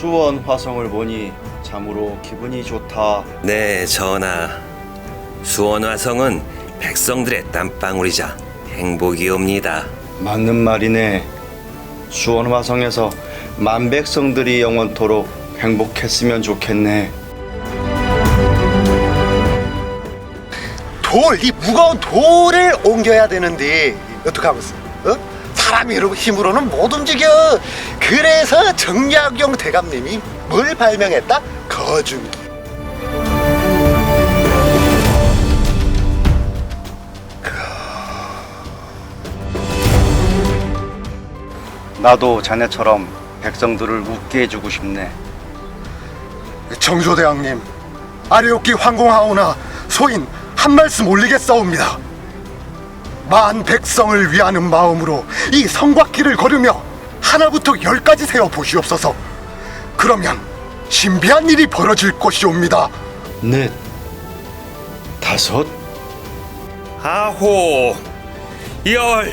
수원 화성을 보니 참으로 기분이 좋다. 네, 전하. 수원화성은 백성들의 땀방울이자 행복이옵니다. 맞는 말이네. 수원 화성에서 만 백성들이 영원토록 행복했으면 좋겠네. 돌, 이 무거운 돌을 옮겨야 되는데 어떡하겠어? 어? 사람이 이러고 힘으로는 못 움직여. 그래서 정약용 대감님이 뭘 발명했다? 거중기. 나도 자네처럼 백성들을 웃게 해주고 싶네. 정조대왕님, 아래옵기 황공하오나 소인 한 말씀 올리겠사옵니다. 만 백성을 위하는 마음으로 이 성곽길을 걸으며 하나부터 열까지 세어 보시옵소서. 그러면 신비한 일이 벌어질 것이옵니다. 넷, 다섯, 아호, 열,